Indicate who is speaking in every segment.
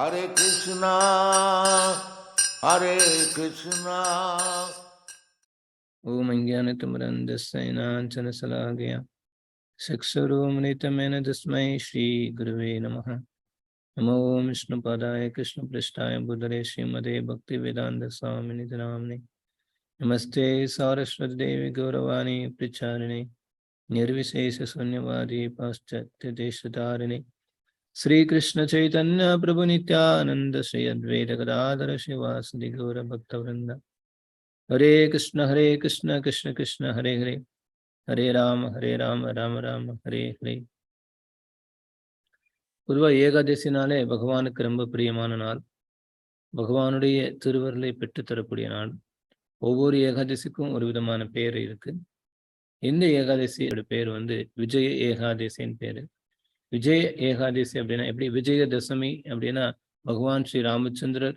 Speaker 1: Hare Krishna, Hare Krishna.
Speaker 2: ओम अज्ञानतिमरन्दस्यैनाञ्चनशलाघया चक्षुरुमनितमेन तस्मै श्रीगुरुवे नमः। नमो ॐ विष्णुपादाय कृष्णपृष्ठाय बुधरे श्रीमदे भक्ति भक्तिवेदान्तस्वामिनिति नाम्ने नमस्ते सारस्वतीदेवी गौरवाणी प्रचारिणे निर्विशेष निर्विशेषशून्यवादी पाश्चात्यदेशधारिणे ஸ்ரீ கிருஷ்ண ప్రభు பிரபு శ్రీ అద్వైత గదాధర கதாதர గౌర భక్త వృంద ஹரே கிருஷ்ண హరే கிருஷ்ண కృష్ణ కృష్ణ హరే హరే ஹரே ராம ஹரே ராம ராம ராம ஹரே ஹரே. பொதுவாக ஏகாதசினாலே பகவானுக்கு ரொம்ப பிரியமான நாள். பகவானுடைய திருவருளை பெற்றுத்தரக்கூடிய நாள். ஒவ்வொரு ஏகாதசிக்கும் ஒரு விதமான பெயர் இருக்கு. இந்த ஏகாதசியோட பேர் வந்து விஜய ஏகாதசின்னு பேரு? விஜய ஏகாதசி அப்படின்னா எப்படி? விஜயதசமி அப்படின்னா பகவான் ஸ்ரீ ராமச்சந்திரர்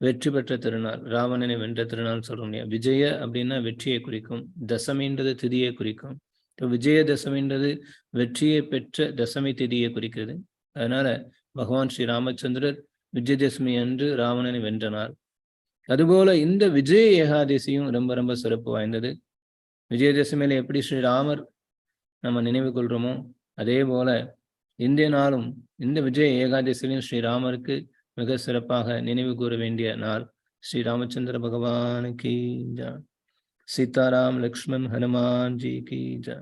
Speaker 2: வெற்றி பெற்ற திருநாள் ராவணனை வென்ற திருநாள் சொல்றோம் இல்லையா? விஜய அப்படின்னா வெற்றியை குறிக்கும் தசமின்றது திதியை குறிக்கும். இப்போ விஜயதசமின்றது வெற்றியை பெற்ற தசமி திதியை குறிக்கிறது. அதனால பகவான் ஸ்ரீ ராமச்சந்திரர் விஜயதசமி அன்று ராவணனை வென்ற நாள். அதுபோல இந்த விஜய ஏகாதசியும் ரொம்ப ரொம்ப சிறப்பு வாய்ந்தது. விஜயதசமியில எப்படி ஸ்ரீராமர் நம்ம நினைவு கொள்றோமோ அதே போல இந்திய நாளும் இந்த விஜய ஏகாதசியிலும் ஸ்ரீராமருக்கு மிக சிறப்பாக நினைவு கூற வேண்டிய நாள். ஸ்ரீ ராமச்சந்திர பகவானுக்கு ஜா. சீதாராம் லக்ஷ்மண் ஹனுமான் ஜி கி ஜா.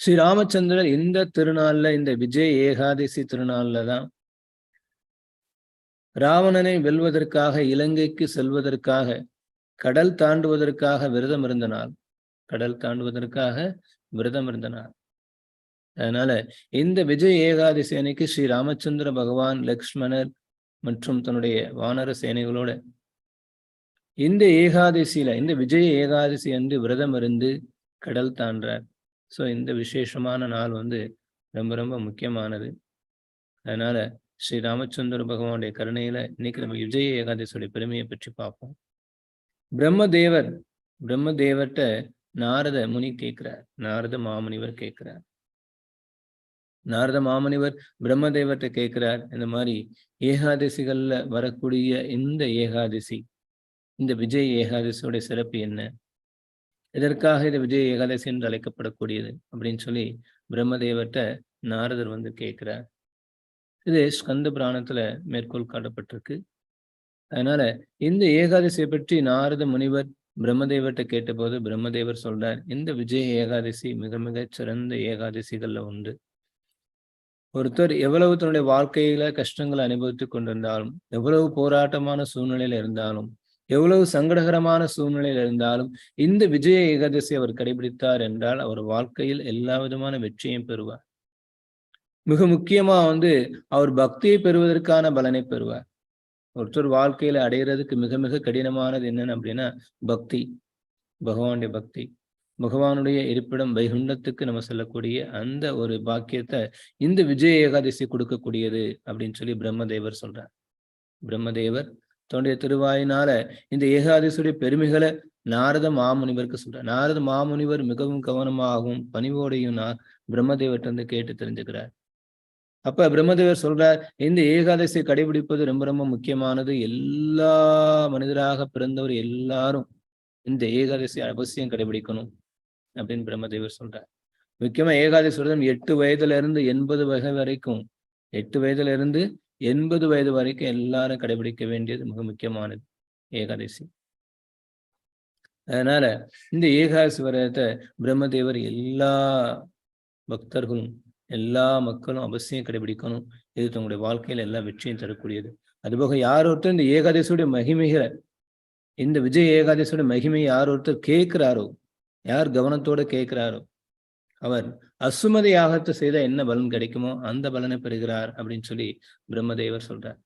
Speaker 2: ஸ்ரீ ராமச்சந்திரர் இந்த திருநாள்ல இந்த விஜய் ஏகாதசி திருநாள்ல தான் ராவணனை வெல்வதற்காக இலங்கைக்கு செல்வதற்காக கடல் தாண்டுவதற்காக விரதம் இருந்த நாள். கடல் தாண்டுவதற்காக விரதம் இருந்த நாள். அதனால இந்த விஜய் ஏகாதசி அன்னைக்கு ஸ்ரீ ராமச்சந்திர பகவான் லக்ஷ்மணர் மற்றும் தன்னுடைய வானர சேனைகளோட இந்த ஏகாதசியில இந்த விஜய ஏகாதசி அன்று விரதம் இருந்து கடல் தாண்டார். ஸோ இந்த விசேஷமான நாள் வந்து ரொம்ப ரொம்ப முக்கியமானது. அதனால ஸ்ரீ ராமச்சந்திர பகவானுடைய கருணையில இன்னைக்கு நம்ம விஜய ஏகாதசியோடைய பெருமையை பற்றி பார்ப்போம். பிரம்மதேவர் பிரம்மதேவர்கிட்ட நாரத முனி கேட்கிறார் நாரத மாமுனிவர் கேட்கிறார் நாரத மாமனிவர் பிரம்மதேவர்கிட்ட கேட்கிறார் இந்த மாதிரி ஏகாதசிகள்ல வரக்கூடிய இந்த ஏகாதசி இந்த விஜய் ஏகாதசியோட சிறப்பு என்ன? இதற்காக இது விஜய் ஏகாதசி என்று அழைக்கப்படக்கூடியது? அப்படின்னு சொல்லி பிரம்மதேவர்கிட்ட நாரதர் வந்து கேட்கிறார். இது ஸ்கந்த புராணத்துல மேற்கோள் காட்டப்பட்டிருக்கு. அதனால இந்த ஏகாதசியை பற்றி நாரத முனிவர் பிரம்மதேவர்கிட்ட கேட்டபோது பிரம்மதேவர் சொல்றார் இந்த விஜய் ஏகாதசி மிக மிக சிறந்த ஏகாதசிகள்ல உண்டு ஒருத்தர் எவ்வளவு தன்னுடைய வாழ்க்கையில கஷ்டங்களை அனுபவித்து கொண்டிருந்தாலும் எவ்வளவு போராட்டமான சூழ்நிலையில இருந்தாலும் எவ்வளவு சங்கடகரமான சூழ்நிலையில இருந்தாலும் இந்த விஜய ஏகாதசி அவர் கடைபிடித்தார் என்றால் அவர் வாழ்க்கையில் எல்லா விதமான வெற்றியும் பெறுவார். மிக முக்கியமா வந்து அவர் பக்தியை பெறுவதற்கான பலனை பெறுவார். ஒருத்தர் வாழ்க்கையில அடையிறதுக்கு மிக மிக கடினமானது என்னன்னு அப்படின்னா பக்தி பகவானுடைய பக்தி. பகவானுடைய இருப்பிடம் வைகுண்டத்துக்கு நம்ம சொல்லக்கூடிய அந்த ஒரு பாக்கியத்தை இந்த விஜய ஏகாதசி கொடுக்கக்கூடியது அப்படின்னு சொல்லி பிரம்மதேவர் சொல்றார். பிரம்மதேவர் தன்னுடைய திருவாயினால இந்த ஏகாதசியுடைய பெருமைகளை நாரத மாமுனிவருக்கு சொல்றார். நாரத மாமுனிவர் மிகவும் கவனமாகவும் பணிவோடையும் நான் பிரம்மதேவர்கிட்ட வந்து கேட்டு தெரிஞ்சுக்கிறார். அப்ப பிரம்மதேவர் சொல்றார் இந்த ஏகாதசியை கடைபிடிப்பது ரொம்ப ரொம்ப முக்கியமானது. எல்லா மனிதராக பிறந்தவர் எல்லாரும் இந்த ஏகாதசி அவசியம் கடைபிடிக்கணும். அப்படின்னு பிரம்மதேவர் சொல்றார். முக்கியமா ஏகாதசி விரதம் எட்டு வயதுல இருந்து எண்பது வகை வரைக்கும் எட்டு வயதுல இருந்து எண்பது வயது வரைக்கும் எல்லாரும் கடைபிடிக்க வேண்டியது மிக முக்கியமானது ஏகாதசி. அதனால இந்த ஏகாதசி விரதத்தை பிரம்மதேவர் எல்லா பக்தர்களும் எல்லா மக்களும் அவசியம் கடைபிடிக்கணும். இது தங்களுடைய வாழ்க்கையில எல்லா வெற்றியும் தரக்கூடியது. அதுபோக யார் ஒருத்தர் இந்த ஏகாதசியுடைய மகிமைகளை இந்த விஜய் ஏகாதசியோட மகிமையை யார் ஒருத்தர் கேட்கிறாரோ யார் கவனத்தோட கேட்கிறாரோ அவர் அசுமதி யாகத்தை செய்த என்ன பலன் கிடைக்குமோ அந்த பலனை பெறுகிறார் அப்படின்னு சொல்லி பிரம்மதேவர் சொல்றார்.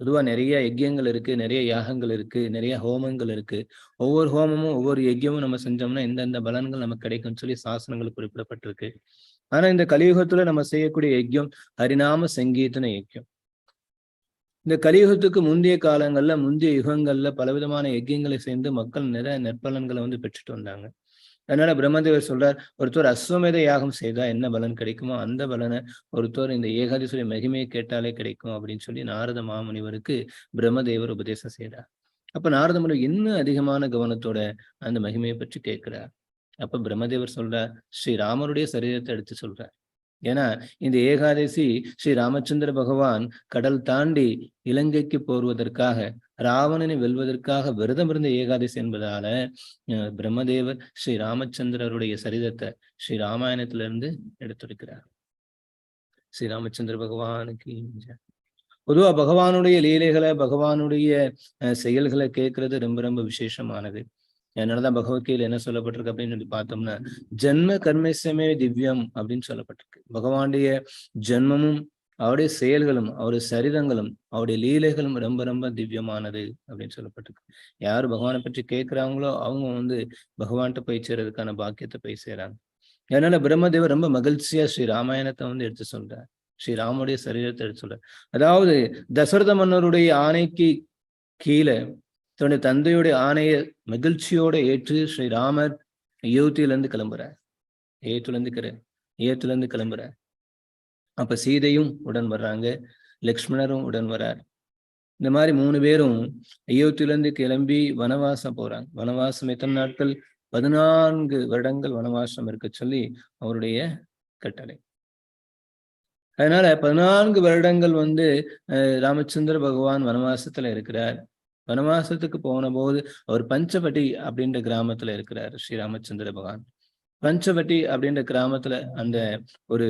Speaker 2: பொதுவா நிறைய யஜ்யங்கள் இருக்கு நிறைய யாகங்கள் இருக்கு நிறைய ஹோமங்கள் இருக்கு. ஒவ்வொரு ஹோமமும் ஒவ்வொரு யஜ்யமும் நம்ம செஞ்சோம்னா எந்தெந்த பலன்கள் நமக்கு கிடைக்கும்னு சொல்லி சாசனங்கள் குறிப்பிடப்பட்டிருக்கு. ஆனா இந்த கலியுகத்துல நம்ம செய்யக்கூடிய யஜ்யம் ஹரிநாம சங்கீதன யஜ்யம். இந்த கலியுகத்துக்கு முந்தைய காலங்கள்ல முந்தைய யுகங்கள்ல பலவிதமான யஜ்யங்களை சேர்ந்து மக்கள் நிறைய நற்பலன்களை வந்து பெற்றுட்டு வந்தாங்க. அதனால பிரம்மதேவர் சொல்றார் ஒருத்தர் அஸ்வமேத யாகம் செய்தா என்ன பலன் கிடைக்குமோ அந்த பலனை ஒருத்தர் இந்த ஏகாதீஸ்வரி மகிமையை கேட்டாலே கிடைக்கும் அப்படின்னு சொல்லி நாரத மாமுனிவருக்கு பிரம்மதேவர் உபதேசம் செய்கிறார் அப்ப நாரத முனி இன்னும் அதிகமான கவனத்தோட அந்த மகிமையை பற்றி கேட்கிறார்? அப்ப பிரம்மதேவர் சொல்றார் ஸ்ரீராமருடைய சரீரத்தை எடுத்து சொல்றார். ஏன்னா இந்த ஏகாதசி ஸ்ரீ ராமச்சந்திர பகவான் கடல் தாண்டி இலங்கைக்கு போர்வதற்காக ராவணனை வெல்வதற்காக விரதம் இருந்த ஏகாதசி என்பதால அஹ், பிரம்மதேவர் ஸ்ரீ ராமச்சந்திரருடைய சரிதத்தை ஸ்ரீ ராமாயணத்திலிருந்து எடுத்திருக்கிறார். ஸ்ரீ ராமச்சந்திர பகவானுக்கு பொதுவா பகவானுடைய லீலைகளை பகவானுடைய அஹ், செயல்களை கேட்கறது ரொம்ப ரொம்ப விசேஷமானது. அதனாலதான் பகவத்கீதையில் என்ன சொல்லப்பட்டிருக்கு அப்படின்னு சொல்லி பார்த்தோம்னா ஜென்ம கர்மசமே திவ்யம் அப்படின்னு சொல்லப்பட்டிருக்கு. பகவானுடைய ஜென்மமும் அவருடைய செயல்களும் அவருடைய சரிதங்களும் அவருடைய லீலைகளும் ரொம்ப ரொம்ப திவ்யமானது அப்படின்னு சொல்லப்பட்டிருக்கு. யார் பகவானை பற்றி கேட்கிறாங்களோ அவங்க வந்து பகவான்கிட்ட போய் சேர்றதுக்கான பாக்கியத்தை போய் சேராங்க. அதனால பிரம்மதேவர் ரொம்ப மகிழ்ச்சியா ஸ்ரீ ராமாயணத்தை வந்து எடுத்து சொல்றார். ஸ்ரீராமுடைய சரீரத்தை எடுத்து சொல்றார். அதாவது தசரத மன்னருடைய ஆணைக்கு கீழே தன்னுடைய தந்தையுடைய ஆணையை மகிழ்ச்சியோட ஏற்று ஸ்ரீராமர் அயோத்தியிலிருந்து கிளம்புறார். ஏத்துல கிர ஏத்துல இருந்து கிளம்புறார். அப்ப சீதையும் உடன் வர்றாங்க லக்ஷ்மணரும் உடன் வரார் இந்த மாதிரி மூணு பேரும் அயோத்தியிலிருந்து கிளம்பி வனவாசம் போறாங்க. வனவாசம் எத்தனை நாட்கள்? பதினான்கு வருடங்கள் வனவாசம் இருக்க சொல்லி அவருடைய கட்டளை. அதனால பதினான்கு வருடங்கள் வந்து அஹ், ராமச்சந்திர பகவான் வனவாசத்துல இருக்கிறார். வனவாசத்துக்கு போன போது அவர் பஞ்சவட்டி அப்படின்ற கிராமத்துல இருக்கிறார் ஸ்ரீ ராமச்சந்திர பகவான். பஞ்சவட்டி அப்படின்ற கிராமத்துல அந்த ஒரு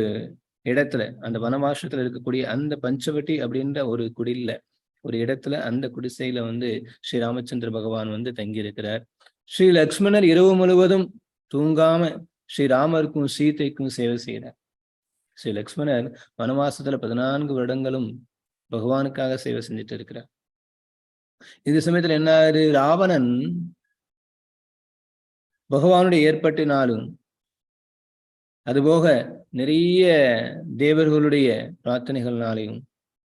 Speaker 2: இடத்துல அந்த வனவாசத்துல இருக்கக்கூடிய அந்த பஞ்சவட்டி அப்படின்ற ஒரு குடில்ல ஒரு இடத்துல அந்த குடிசையில வந்து ஸ்ரீ ராமச்சந்திர பகவான் வந்து தங்கி இருக்கிறார் ஸ்ரீ லக்ஷ்மணர் இரவு முழுவதும் தூங்காம ஸ்ரீ ராமருக்கும் சீதைக்கும் சேவை செய்கிறார். ஸ்ரீ லக்ஷ்மணர் வனவாசத்துல பதினான்கு வருடங்களும் பகவானுக்காக சேவை செஞ்சுட்டு இருக்கிறார். இந்த சமயத்துல என்ன ஆகுது ராவணன் பகவானுடைய ஏற்பட்டினாலும் அதுபோக நிறைய தேவர்களுடைய பிரார்த்தனைகள்னாலையும்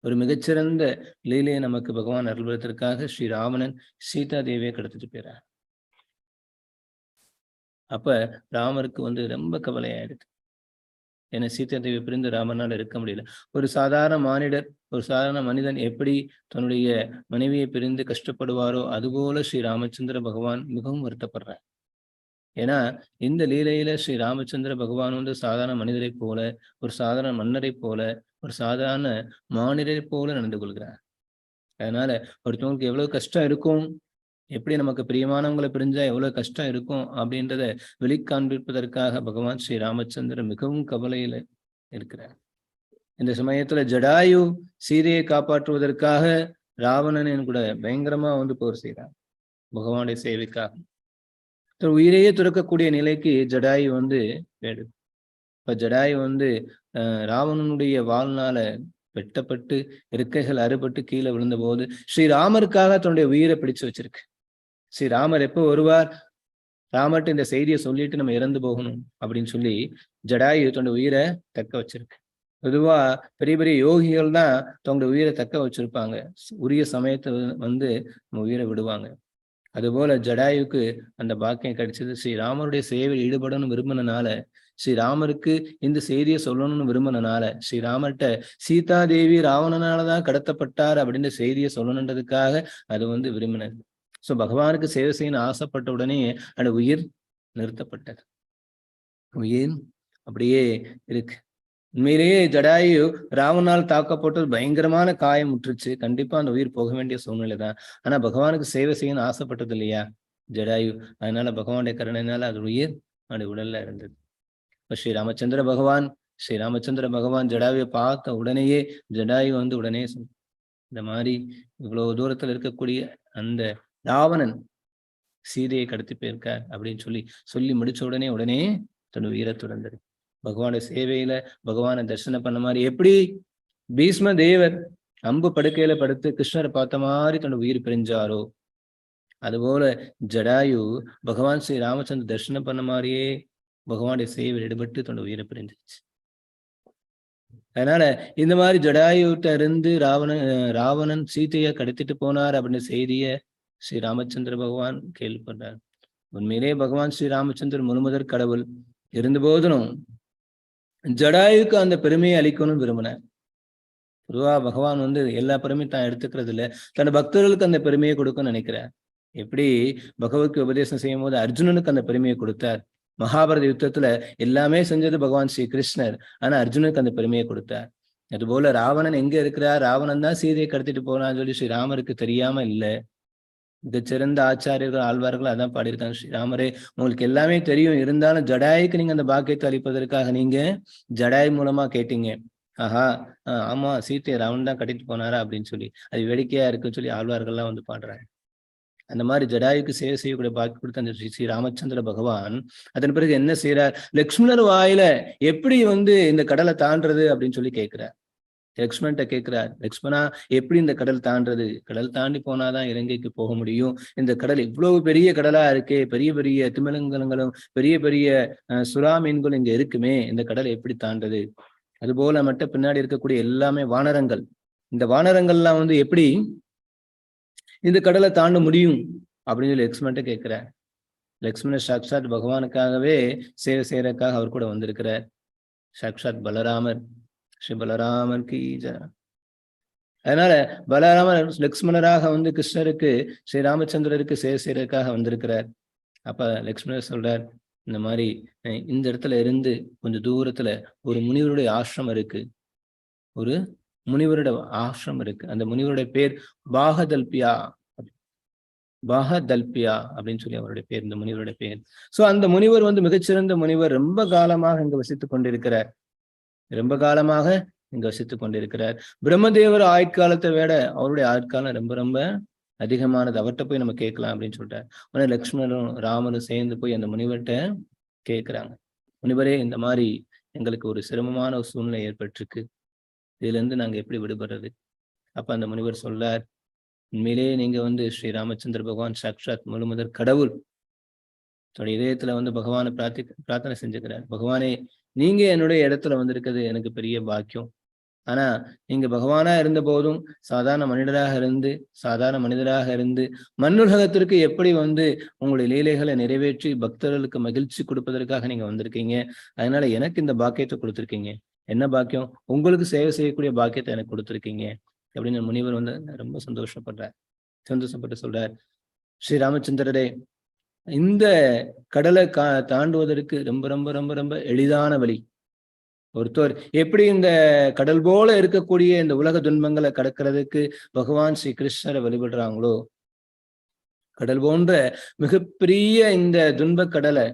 Speaker 2: ஒரு மிகச்சிறந்த லீலையை நமக்கு பகவான் அருள்வதற்காக ஸ்ரீ ராவணன் சீதா தேவியை கடத்திட்டு போயிறார். அப்ப ராமருக்கு வந்து ரொம்ப கவலையாயிடுது. ஏன்னா சீதா தேவி பிரிந்து ராமனால் இருக்க முடியல. ஒரு சாதாரண மானிடர் ஒரு சாதாரண மனிதன் எப்படி தன்னுடைய மனைவியை பிரிந்து கஷ்டப்படுவாரோ அதுபோல ஸ்ரீ ராமச்சந்திர பகவான் மிகவும் வருத்தப்படுறார். ஏன்னா இந்த லீலையில ஸ்ரீ ராமச்சந்திர பகவான் வந்து சாதாரண மனிதரை போல ஒரு சாதாரண மன்னரை போல ஒரு சாதாரண மாநிலரை போல நடந்து கொள்கிறார். அதனால ஒருத்தவங்களுக்கு எவ்வளவு கஷ்டம் இருக்கும் எப்படி நமக்கு பிரியமானவங்களை பிரிஞ்சா எவ்வளவு கஷ்டம் இருக்கும் அப்படின்றத வெளிக்காண்பிப்பதற்காக பகவான் ஸ்ரீ ராமச்சந்திரன் மிகவும் கவலையில இருக்கிறார். இந்த சமயத்துல ஜடாயு சீதையை காப்பாற்றுவதற்காக ராவணன் கூட பயங்கரமா வந்து போர் செய்கிறார் பகவானுடைய சேவைக்காக. உயிரையே துறக்கக்கூடிய நிலைக்கு ஜடாயு வந்து வேடு இப்ப ஜடாயு வந்து ராவணனுடைய வாழ்நாள வெட்டப்பட்டு இருக்கைகள் அறுபட்டு கீழே விழுந்த போது ஸ்ரீராமருக்காக தன்னுடைய உயிரை பிடிச்சு வச்சிருக்கு. ஸ்ரீராமர் எப்போ வருவார்? ராமர்ட்ட இந்த செய்தியை சொல்லிட்டு நம்ம இறந்து போகணும் அப்படின்னு சொல்லி ஜடாயு தன்னுடைய உயிரை தக்க வச்சிருக்கு. பொதுவா பெரிய பெரிய யோகிகள் தான் தங்களுடைய உயிரை தக்க வச்சிருப்பாங்க. உரிய சமயத்தை வந்து நம்ம உயிரை விடுவாங்க. அதுபோல ஜடாயுக்கு அந்த பாக்கியம் கிடைச்சது. ஸ்ரீராமருடைய சேவையில் ஈடுபடணும்னு விரும்பினனால ஸ்ரீராமருக்கு இந்த செய்தியை சொல்லணும்னு விரும்பினனால ஸ்ரீராமர்கிட்ட சீதா தேவி ராவணனாலதான் கடத்தப்பட்டார் அப்படின்ற செய்தியை சொல்லணுன்றதுக்காக அது வந்து விரும்பினது. சோ பகவானுக்கு சேவை செய்யணும்னு ஆசைப்பட்ட உடனே அந்த உயிர் நிறுத்தப்பட்டது. உயிர் அப்படியே இருக்கு. உண்மையிலேயே ஜடாயு ராவனால் தாக்கப்பட்டது பயங்கரமான காயம் முற்றுச்சு கண்டிப்பா அந்த உயிர் போக வேண்டிய சூழ்நிலை தான் ஆனா பகவானுக்கு சேவை செய்யணும்னு ஆசைப்பட்டது இல்லையா? ஜடாயு. அதனால பகவானுடைய கருணையினால அது உயிர் அந்த உடல்ல இருந்தது. ஸ்ரீ ராமச்சந்திர பகவான் ஸ்ரீ ராமச்சந்திர பகவான் ஜடாயுவை பார்த்த உடனேயே ஜடாயு வந்து உடனே இந்த மாதிரி இவ்வளவு தூரத்துல இருக்கக்கூடிய அந்த ராவணன் சீதையை கடத்தி போயிருக்கார் அப்படின்னு சொல்லி சொல்லி முடிச்ச உடனே உடனே தன் உயிரை துறந்தது. பகவானுடைய சேவையில பகவானை தரிசனம் பண்ண மாதிரி எப்படி பீஷ்ம தேவர் அம்பு படுக்கையில படுத்து கிருஷ்ணரை பார்த்த மாதிரி தன்னோட உயிர் பிரிஞ்சாரோ? அதுபோல ஜடாயு பகவான் ஸ்ரீ ராமச்சந்திர தரிசனம் பண்ண மாதிரியே பகவானுடைய சேவையில் ஈடுபட்டு தன்னோட உயிரை பிரிஞ்சிச்சு அதனால இந்த மாதிரி ஜடாயுட்ட இருந்து ராவணன் அஹ் ராவணன் சீதையை கடத்திட்டு போனார் அப்படின்னு செய்திய ஸ்ரீ ராமச்சந்திர பகவான் கேள்விப்படுறார் உண்மையிலே பகவான் ஸ்ரீ ராமச்சந்திரன் முழுமுதற் கடவுள். இருந்த இருந்தபோதிலும் ஜடாயுக்கு அந்த பெருமையை அளிக்கணும்னு விரும்பினேன். பொதுவா பகவான் வந்து எல்லா பெருமையும் தான் எடுத்துக்கிறது இல்ல. தன் பக்தர்களுக்கு அந்த பெருமையை கொடுக்கணும்னு நினைக்கிறேன். எப்படி? பகவத்க்கு உபதேசம் செய்யும் போது அர்ஜுனனுக்கு அந்த பெருமையை கொடுத்தார். மகாபாரத யுத்தத்துல எல்லாமே செஞ்சது பகவான் ஸ்ரீ கிருஷ்ணர். ஆனா அர்ஜுனுக்கு அந்த பெருமையை கொடுத்தார். அதுபோல ராவணன் எங்க இருக்கிறார் ராவணன் தான் சீதையை கடத்திட்டு போனான்னு சொல்லி ஸ்ரீராமருக்கு தெரியாம இல்லை. சிறந்த ஆச்சாரியர்கள் ஆழ்வார்கள் அதான் பாடியிருக்காங்க. ஸ்ரீராமரே உங்களுக்கு எல்லாமே தெரியும். இருந்தாலும் ஜடாய்க்கு நீங்க அந்த பாக்கியத்தை அளிப்பதற்காக நீங்க ஜடாய் மூலமா கேட்டீங்க. ஆஹா ஆமா சீத்தையை ராவன் தான் கட்டிட்டு போனாரா அப்படின்னு சொல்லி. அது வேடிக்கையா இருக்குன்னு சொல்லி ஆழ்வார்கள்லாம் வந்து பாடுறாங்க. அந்த மாதிரி ஜடாயுக்கு சேவை செய்யக்கூடிய பாக்கி கொடுத்த அந்த ஸ்ரீ ராமச்சந்திர பகவான் அதன் பிறகு என்ன செய்யறார் லக்ஷ்மணர் வாயில எப்படி வந்து இந்த கடலை தாண்டது அப்படின்னு சொல்லி கேட்கிறார். லக்ஷ்மண்கிட்ட கேட்கிறார் லக்ஷ்மணா எப்படி இந்த கடல் தாண்டது கடல் தாண்டி போனாதான் இலங்கைக்கு போக முடியும். இந்த கடல் இவ்வளவு பெரிய கடலா இருக்கே பெரிய பெரிய திமிலங்கலங்களும் பெரிய பெரிய அஹ், சுறா மீன்களும் இங்க இருக்குமே. இந்த கடலை எப்படி தாண்டது அது போல மட்டும் பின்னாடி இருக்கக்கூடிய எல்லாமே வானரங்கள். இந்த வானரங்கள்லாம் வந்து எப்படி இந்த கடலை தாண்ட முடியும்? அப்படின்னு சொல்லி லக்ஷ்மண்ட்ட கேட்கிறார் லக்ஷ்மண சாக்ஷாத் பகவானுக்காகவே சேவை செய்யறதுக்காக அவர் கூட வந்திருக்கிறார். சாக்ஷாத் பலராமர். ஸ்ரீ பலராமர் கீ அதனால பலராமர் லக்ஷ்மணராக வந்து கிருஷ்ணருக்கு ஸ்ரீ ராமச்சந்திரருக்கு சேவை செய்யறதுக்காக வந்திருக்கிறார். அப்ப லக்ஷ்மணர் சொல்றார் இந்த மாதிரி இந்த இடத்துல இருந்து கொஞ்சம் தூரத்துல ஒரு முனிவருடைய ஆசிரமம் இருக்கு. ஒரு முனிவருடைய ஆசிரமம் இருக்கு. அந்த முனிவருடைய பேர் பாகதல்பியா. பாகதல்பியா அப்படின்னு சொல்லி அவருடைய பேர் இந்த முனிவருடைய பேர். சோ அந்த முனிவர் வந்து மிகச்சிறந்த முனிவர் ரொம்ப காலமாக இங்க வசித்துக் கொண்டிருக்கிறார். ரொம்ப காலமாக இங்க வசித்துக் கொண்டிருக்கிறார். பிரம்மதேவர் ஆயுட்காலத்தை விட அவருடைய ஆயுட்காலம் ரொம்ப ரொம்ப அதிகமானது. அவர்கிட்ட போய் நம்ம கேட்கலாம் அப்படின்னு சொல்லிட்டார். உடனே லக்ஷ்மணரும் ராமரும் சேர்ந்து போய் அந்த முனிவர்கிட்ட கேட்கிறாங்க. முனிவரே இந்த மாதிரி எங்களுக்கு ஒரு சிரமமான ஒரு சூழ்நிலை ஏற்பட்டிருக்கு. இதுல இருந்து நாங்க எப்படி விடுபடுறது? அப்ப அந்த முனிவர் சொல்லார் உண்மையிலேயே நீங்க வந்து ஸ்ரீ ராமச்சந்திர பகவான் சாக்ஷாத் முழுமுதற் கடவுள். தன்னுடைய இதயத்துல வந்து பகவானை பிரார்த்தி பிரார்த்தனை செஞ்சுக்கிறார். பகவானே நீங்க என்னுடைய இடத்துல வந்திருக்கிறது எனக்கு பெரிய பாக்கியம். ஆனா நீங்க பகவானா இருந்த போதும் சாதாரண மனிதராக இருந்து சாதாரண மனிதராக இருந்து மண்ணுலகத்திற்கு எப்படி வந்து உங்களுடைய லீலைகளை நிறைவேற்றி பக்தர்களுக்கு மகிழ்ச்சி கொடுப்பதற்காக நீங்க வந்திருக்கீங்க? அதனால எனக்கு இந்த பாக்கியத்தை கொடுத்துருக்கீங்க. என்ன பாக்கியம்? உங்களுக்கு சேவை செய்யக்கூடிய பாக்கியத்தை எனக்கு கொடுத்துருக்கீங்க. அப்படின்னு முனிவர் வந்து ரொம்ப சந்தோஷப்படுறார் சந்தோஷப்பட்டு சொல்றார். ஸ்ரீ ராமச்சந்திரரே இந்த கடலை கா தாண்டுவதற்கு ரொம்ப ரொம்ப ரொம்ப ரொம்ப எளிதான வழி. ஒருத்தர் எப்படி இந்த கடல் போல இருக்கக்கூடிய இந்த உலக துன்பங்களை கடக்கிறதுக்கு பகவான் ஸ்ரீ கிருஷ்ணரை வழிபடுறாங்களோ கடல் போன்ற மிகப்பெரிய இந்த துன்பக் கடலை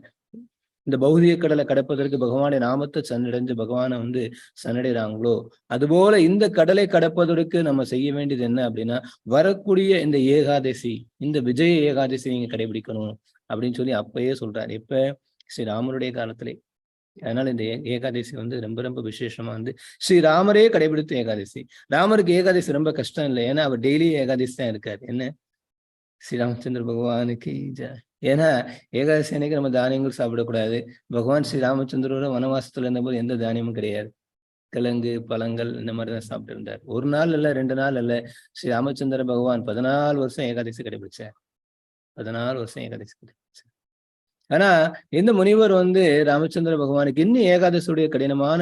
Speaker 2: இந்த பௌதிக கடலை கடப்பதற்கு பகவானை நாமத்தை சன்னடைஞ்சு பகவானை வந்து சன்னடைறாங்களோ அதுபோல இந்த கடலை கடப்பதற்கு நம்ம செய்ய வேண்டியது என்ன அப்படின்னா வரக்கூடிய இந்த ஏகாதசி இந்த விஜய ஏகாதசி நீங்க கடைபிடிக்கணும். அப்படின்னு சொல்லி அப்பயே சொல்றாரு. இப்ப ஸ்ரீராமருடைய காலத்திலே அதனால இந்த ஏ- ஏகாதசி வந்து ரொம்ப ரொம்ப விசேஷமா வந்து ஸ்ரீராமரே கடைபிடித்த ஏகாதசி. ராமருக்கு ஏகாதசி ரொம்ப கஷ்டம் இல்லை. ஏன்னா அவர் டெய்லி ஏகாதசி தான் இருக்காரு. என்ன? ஸ்ரீராமச்சந்திர பகவானுக்கு ஏன்னா ஏகாதசி அன்னைக்கு நம்ம தானியங்கள் சாப்பிடக்கூடாது. பகவான் ஸ்ரீராமச்சந்திரோட வனவாசத்துல இருந்தபோது எந்த தானியமும் கிடையாது. கிழங்கு பழங்கள் இந்த மாதிரி தான் சாப்பிட்டு இருந்தார். ஒரு நாள் இல்ல ரெண்டு நாள் இல்ல ஸ்ரீ ராமச்சந்திர பகவான் பதினாலு வருஷம் ஏகாதசி கடைபிடிச்சார். பதினாறு வருஷம் ஏகாதசி ஆனா இந்த முனிவர் வந்து ராமச்சந்திர பகவானுக்கு இன்னும் ஏகாதசியுடைய கடினமான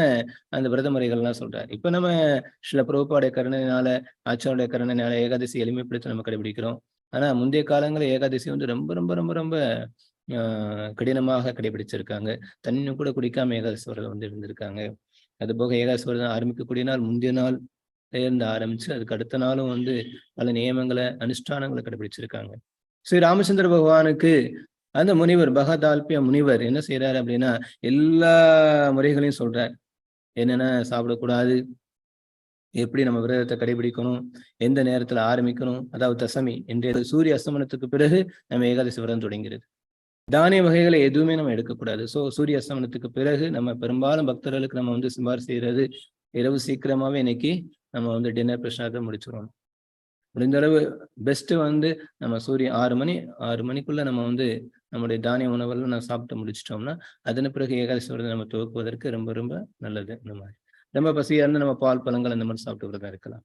Speaker 2: அந்த விரத முறைகள்லாம் சொல்றாரு. இப்ப நம்ம சில பிரபுபாடைய கருணையினால ஆச்சாருடைய கருணையினால ஏகாதசி எளிமைப்படுத்தி நம்ம கடைபிடிக்கிறோம். ஆனா முந்தைய காலங்களில் ஏகாதசி வந்து ரொம்ப ரொம்ப ரொம்ப ரொம்ப ஆஹ் கடினமாக கடைபிடிச்சிருக்காங்க. தண்ணி கூட குடிக்காம ஏகாதசி விரதம் வந்து இருந்திருக்காங்க. அது போக ஏகாதசி விரதம் ஆரம்பிக்கக்கூடிய நாள் முந்தைய நாள் இருந்து ஆரம்பிச்சு அதுக்கு அடுத்த நாளும் வந்து பல நியமங்களை அனுஷ்டானங்களை கடைபிடிச்சிருக்காங்க. ஸ்ரீ ராமச்சந்திர பகவானுக்கு அந்த முனிவர் பகதால்பிய முனிவர் என்ன செய்யறாரு அப்படின்னா எல்லா முறைகளையும் சொல்றார். என்னென்ன சாப்பிடக்கூடாது எப்படி நம்ம விரதத்தை கடைபிடிக்கணும் எந்த நேரத்துல ஆரம்பிக்கணும் அதாவது தசமி இன்றைய சூரிய அஸ்தமனத்துக்கு பிறகு நம்ம ஏகாதசி விரதம் தொடங்கிறது. தானிய வகைகளை எதுவுமே நம்ம எடுக்கக்கூடாது. சோ சூரிய அஸ்தமனத்துக்கு பிறகு நம்ம பெரும்பாலும் பக்தர்களுக்கு நம்ம வந்து சிபாரிசு செய்யறது இரவு சீக்கிரமாவே இன்னைக்கு நம்ம வந்து டின்னர் பிரசாதத்தை முடிச்சிடணும் முடிந்த அளவு பெஸ்ட் வந்து நம்ம சூரியன் ஆறு மணி ஆறு மணிக்குள்ள நம்ம வந்து நம்முடைய தானிய உணவெல்லாம் நம்ம சாப்பிட்டு முடிச்சிட்டோம்னா அதன் பிறகு ஏகாதசி விரதம் நம்ம துவக்குவதற்கு ரொம்ப ரொம்ப நல்லது இந்த மாதிரி. ரொம்ப பசியா இருந்து நம்ம பால் பழங்கள் அந்த மாதிரி சாப்பிட்டு விரதம் இருக்கலாம்.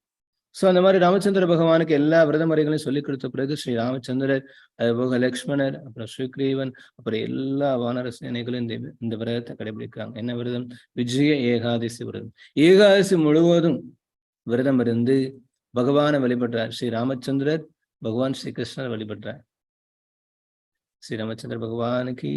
Speaker 2: சோ அந்த மாதிரி ராமச்சந்திர பகவானுக்கு எல்லா விரத முறைகளையும் சொல்லிக் கொடுத்த பிறகு ஸ்ரீ ராமச்சந்திரர் அதுபோக லக்ஷ்மணர் அப்புறம் ஸ்ரீகிரீவன் அப்புறம் எல்லா வானர சேனைகளும் இந்த இந்த விரதத்தை கடைபிடிக்கிறாங்க. என்ன விரதம்? விஜய ஏகாதசி விரதம். ஏகாதசி முழுவதும் விரதம் இருந்து பகவானை வழிபடுறார். ஸ்ரீ ராமச்சந்திரர் பகவான் ஸ்ரீ கிருஷ்ணர் வழிபடுறார். ஸ்ரீ ராமச்சந்திர பகவானுக்கு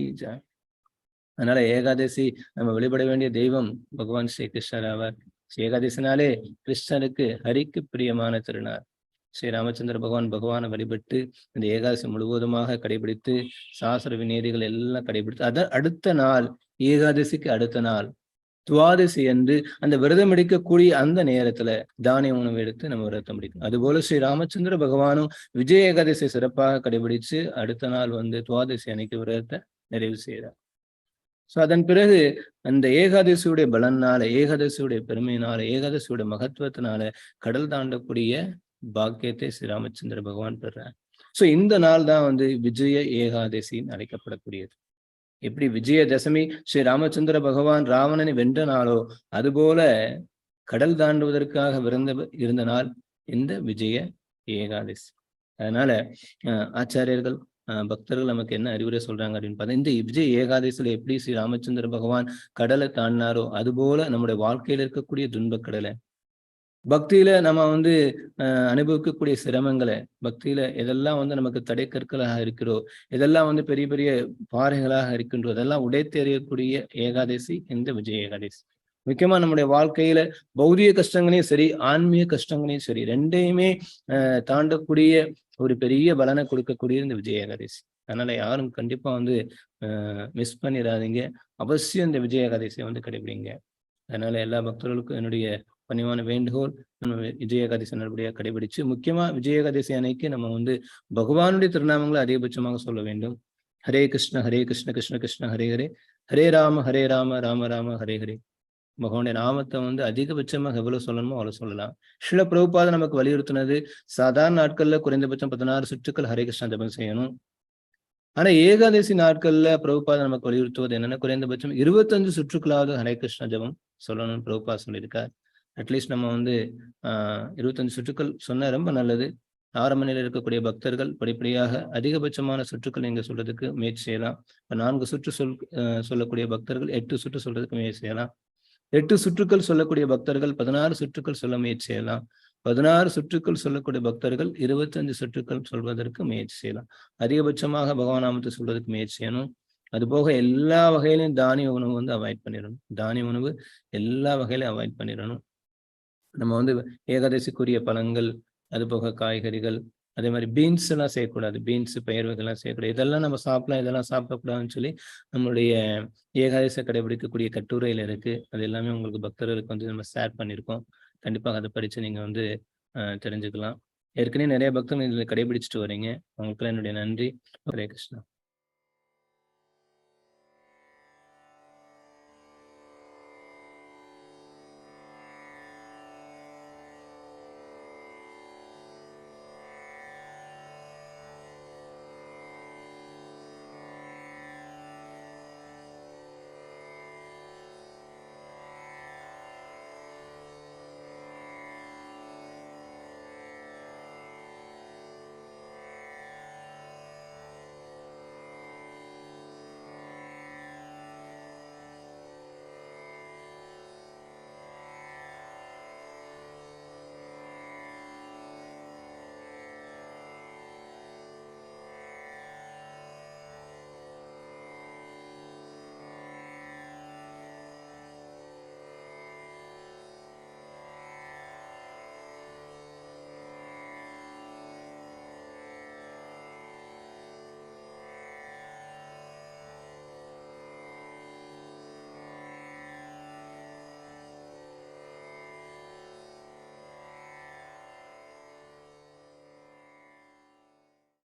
Speaker 2: அதனால ஏகாதசி நம்ம வழிபட வேண்டிய தெய்வம் பகவான் ஸ்ரீ கிருஷ்ணர் ஆவார். ஸ்ரீ ஏகாதசினாலே கிருஷ்ணனுக்கு ஹரிக்கு பிரியமான திருநாள். ஸ்ரீ ராமச்சந்திர பகவான் பகவானை வழிபட்டு இந்த ஏகாதசி முழுவதுமாக கடைபிடித்து சாஸ்திர விநீதிகள் எல்லாம் கடைபிடித்து அத அடுத்த நாள் ஏகாதசிக்கு அடுத்த நாள் துவாதசி என்று அந்த விரதம் எடுக்கக்கூடிய அந்த நேரத்துல தானிய உணவு எடுத்து நம்ம விரதம் முடிக்கணும். அதுபோல ஸ்ரீ ராமச்சந்திர பகவானும் விஜய ஏகாதசி சிறப்பாக கடைபிடிச்சு அடுத்த நாள் வந்து துவாதசி அன்னைக்கு விரதத்தை நிறைவு செய்கிறார் சோ அதன் பிறகு அந்த ஏகாதசியுடைய பலனால ஏகாதசியுடைய பெருமையினால ஏகாதசியுடைய மகத்துவத்தினால கடல் தாண்டக்கூடிய பாக்கியத்தை ஸ்ரீ ராமச்சந்திர பகவான் பெறார். சோ இந்த நாள் தான் வந்து விஜய ஏகாதசின்னு அழைக்கப்படக்கூடியது. எப்படி விஜயதசமி ஸ்ரீ ராமச்சந்திர பகவான் ராவணனை வென்ற நாளோ அதுபோல கடல் தாண்டுவதற்காக விருந்த இருந்த நாள் இந்த விஜய ஏகாதசி. அதனால ஆச்சாரியர்கள் அஹ், பக்தர்கள் நமக்கு என்ன அறிவுரை சொல்றாங்க அப்படின்னு பார்த்தா இந்த விஜய ஏகாதசியில எப்படி ஸ்ரீ ராமச்சந்திர பகவான் கடலை தாண்டினாரோ அதுபோல நம்முடைய வாழ்க்கையில இருக்கக்கூடிய துன்பக் கடலை பக்தியில நம்ம வந்து அனுபவிக்கக்கூடிய சிரமங்களை பக்தியில எதெல்லாம் வந்து நமக்கு தடை கற்களாக இருக்கிறோ எதெல்லாம் வந்து பெரிய பெரிய பாறைகளாக இருக்கின்றோ அதெல்லாம் உடைத்தெறியக்கூடிய ஏகாதசி இந்த விஜய ஏகாதசி. முக்கியமா நம்முடைய வாழ்க்கையில பௌதிக கஷ்டங்களையும் சரி ஆன்மீக கஷ்டங்களையும் சரி ரெண்டையுமே அஹ், தாண்டக்கூடிய ஒரு பெரிய பலனை கொடுக்கக்கூடிய இந்த விஜய ஏகாதசி. அதனால யாரும் கண்டிப்பா வந்து மிஸ் பண்ணிடாதீங்க அவசியம் இந்த விஜய ஏகாதசியை வந்து கடைபிடிங்க. அதனால எல்லா பக்தர்களுக்கும் என்னுடைய பணிவான வேண்டுகோள் நம்ம விஜயகாதிசி நல்லபடியாக கடைபிடிச்சு முக்கியமா விஜயகாதசி அன்னைக்கு நம்ம வந்து பகவானுடைய திருநாமங்களை அதிகபட்சமாக சொல்ல வேண்டும். ஹரே கிருஷ்ண ஹரே கிருஷ்ண கிருஷ்ண கிருஷ்ண ஹரே ஹரே. ஹரே ராம ஹரே ராம ராம ராம ஹரே ஹரே. பகவானுடைய நாமத்தை வந்து அதிகபட்சமாக எவ்வளவு சொல்லணுமோ அவ்வளவு சொல்லலாம். ஷில பிரபுபாத நமக்கு வலியுறுத்தினது சாதாரண நாட்கள்ல குறைந்தபட்சம் பதினாறு சுற்றுக்கள் ஹரே கிருஷ்ணா ஜபம் செய்யணும். ஆனா ஏகாதசி நாட்கள்ல பிரபுபாத நமக்கு வலியுறுத்துவது என்னன்னா குறைந்தபட்சம் இருபத்தஞ்சு சுற்றுக்களாவது ஹரே கிருஷ்ண ஜபம் சொல்லணும்னு பிரபுபா சொல்லியிருக்கார். அட்லீஸ்ட் நம்ம வந்து இருபத்தஞ்சு சுற்றுக்கள் சொன்னால் ரொம்ப நல்லது. ஆரம்ப நிலையில் இருக்கக்கூடிய பக்தர்கள் படிப்படியாக அதிகபட்சமான சுற்றுக்கள் நீங்கள் சொல்றதுக்கு முயற்சி செய்யலாம். இப்போ நான்கு சுற்று சொல் ஆஹ் சொல்லக்கூடிய பக்தர்கள் எட்டு சுற்று சொல்றதுக்கு முயற்சி செய்யலாம். எட்டு சுற்றுக்கள் சொல்லக்கூடிய பக்தர்கள் பதினாறு சுற்றுக்கள் சொல்ல முயற்சி செய்யலாம். பதினாறு சுற்றுக்கள் சொல்லக்கூடிய பக்தர்கள் இருபத்தஞ்சு சுற்றுக்கள் சொல்வதற்கு முயற்சி செய்யலாம். அதிகபட்சமாக பகவான் நாமத்தை சொல்றதுக்கு முயற்சி செய்யணும். அதுபோக எல்லா வகையிலையும் தானிய உணவு வந்து அவாய்ட் பண்ணிடணும். தானிய உணவு எல்லா வகையிலையும் அவாய்ட் பண்ணிடணும். நம்ம வந்து ஏகாதசிக்குரிய பழங்கள் அது போக காய்கறிகள் அதே மாதிரி பீன்ஸ் எல்லாம் செய்யக்கூடாது. பீன்ஸ் பயிர் வகைலாம் செய்யக்கூடாது. இதெல்லாம் நம்ம சாப்பிடலாம் இதெல்லாம் சாப்பிடக்கூடாதுன்னு சொல்லி நம்மளுடைய ஏகாதசி கடைபிடிக்கக்கூடிய கட்டுரையில இருக்கு. அது எல்லாமே உங்களுக்கு பக்தர்களுக்கு வந்து நம்ம ஷேர் பண்ணியிருக்கோம். கண்டிப்பாக அதை படித்து நீங்கள் வந்து தெரிஞ்சுக்கலாம். ஏற்கனவே நிறைய பக்தர்கள் இதில் கடைபிடிச்சிட்டு வரீங்க. அவங்களுக்குலாம் என்னுடைய நன்றி. ஹரே கிருஷ்ணா.